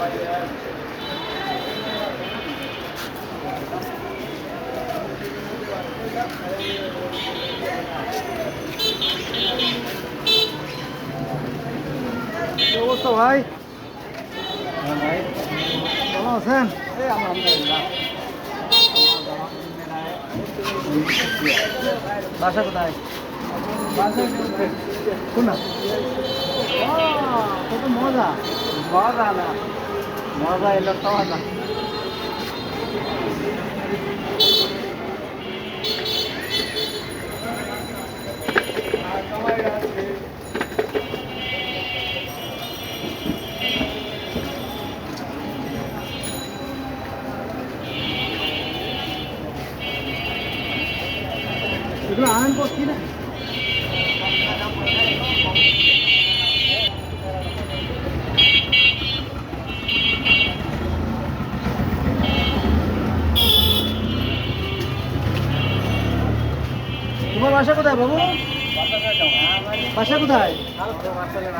কি অবস্থা ভাই ভাই ভালো আছেন এই আলহামদুলিল্লাহ বাসা কোথায় কোন কত মজা মজা না મોબાઈલ તો હતો આનંદ પહોંચી ને তোমার বাসা কোথায় বাবু? বাসা কোথায়?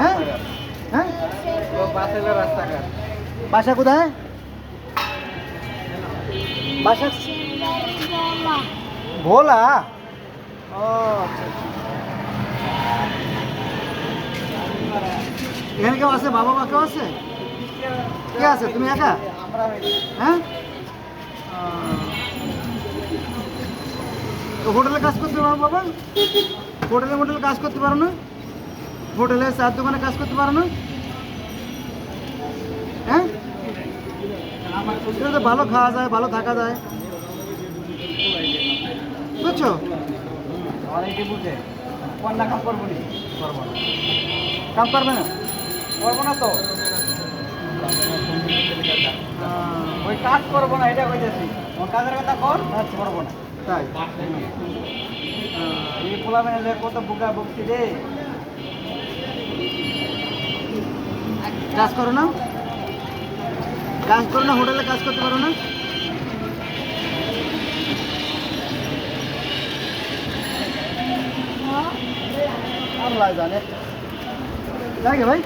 হ্যাঁ? হ্যাঁ? বাসা কোথায়? বাসা ভোলা? ও আচ্ছা আচ্ছা। এখানে কেউ আছে? বাবা মা কেউ আছে? কে আছে? তুমি একা? হ্যাঁ? হোটেলে কাজ করতে পারো বাবা? হোটেলে হোটেলে কাজ করতে পারো না? হোটেলে চার দোকানে কাজ করতে পারো না? হ্যাঁ? তো ভালো খাওয়া যায় ভালো থাকা যায়। বুঝছ? কাম পারবে না? করব না তো। ওই কাজ করব না এটা কইতেছি। ওর কাজের কথা কর আচ্ছা। করব না। তাই? এই পোলা মেনে কত বুকা বকছি রে? কাজ করো না। কাজ করো না, হোটেলে কাজ করতে পারো না। আল্লাহ জানে। লাগে ভাই।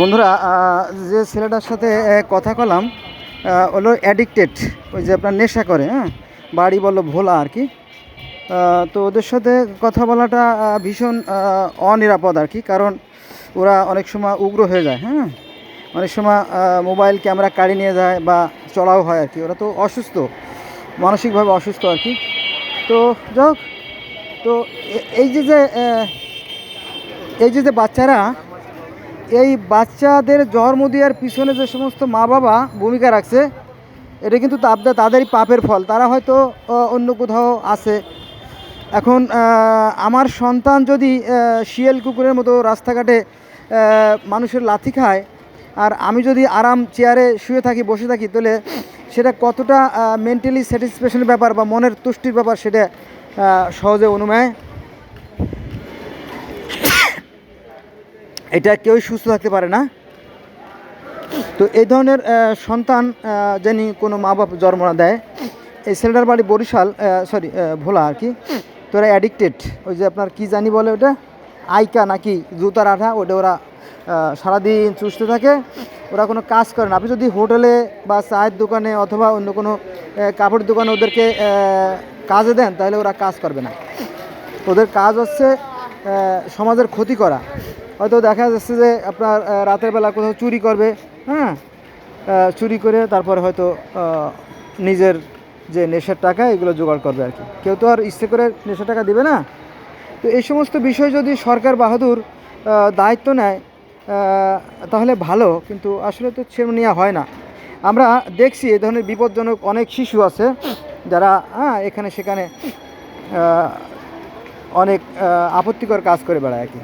বন্ধুরা যে ছেলেটার সাথে কথা কলাম হলো অ্যাডিক্টেড ওই যে আপনার নেশা করে হ্যাঁ? বাড়ি বলো, ভোলা আর কি। তো ওদের সাথে কথা বলাটা ভীষণ অনিরাপদ আর কি, কারণ ওরা অনেক সময় উগ্র হয়ে যায় হ্যাঁ? অনেক সময় মোবাইল, ক্যামেরা কাড়ি নিয়ে যায় বা চড়াও হয় আর কি। ওরা তো অসুস্থ, মানসিকভাবে অসুস্থ আর কি। তো যাক তো এই যে যে এই যে যে বাচ্চারা এই বাচ্চাদের জন্ম দেওয়ার পিছনে যে সমস্ত মা বাবা ভূমিকা রাখছে, এটা কিন্তু তাদের তাদেরই পাপের ফল। তারা হয়তো অন্য কোথাও আছে। এখন আমার সন্তান যদি শিয়াল কুকুরের মতো রাস্তাঘাটে মানুষের লাথি খায়, আর আমি যদি আরাম চেয়ারে শুয়ে থাকি, বসে থাকি, তাহলে সেটা কতটা মেন্টালি স্যাটিসফ্যাকশনের ব্যাপার বা মনের তুষ্টির ব্যাপার, সেটা সহজে অনুমেয় এটা কেউই সুস্থ থাকতে পারে না। তো এই ধরনের সন্তান যিনি কোনো মা বাপ জন্ম না দেয়, এই ছেলেটার বাড়ি বরিশাল সরি ভোলা আর কি। তো ওরা অ্যাডিক্টেড ওই যে আপনার কি জানি বলে ওটা? আইকা নাকি, জুতার আঠা, ওটা ওরা সারাদিন চুষতে থাকে। ওরা কোনো কাজ করে না। আপনি যদি হোটেলে বা চায়ের দোকানে অথবা অন্য কোনো কাপড় দোকানে ওদেরকে কাজে দেন, তাহলে ওরা কাজ করবে না। ওদের কাজ হচ্ছে সমাজের ক্ষতি করা। হয়তো দেখা যাচ্ছে যে আপনার রাতের বেলা কোথাও চুরি করবে হ্যাঁ? চুরি করে তারপরে হয়তো নিজের যে নেশার টাকা, এগুলো জোগাড় করবে আর কি। কেউ তো আর ইচ্ছে করে নেশার টাকা দেবে না। তো এই সমস্ত বিষয় যদি সরকার বাহাদুর দায়িত্ব নেয় তাহলে ভালো, কিন্তু আসলে তো সে নেওয়া হয় না। আমরা দেখছি এই ধরনের বিপজ্জনক অনেক শিশু আছে, যারা হ্যাঁ এখানে সেখানে অনেক আপত্তিকর কাজ করে বেড়ায় আর কি।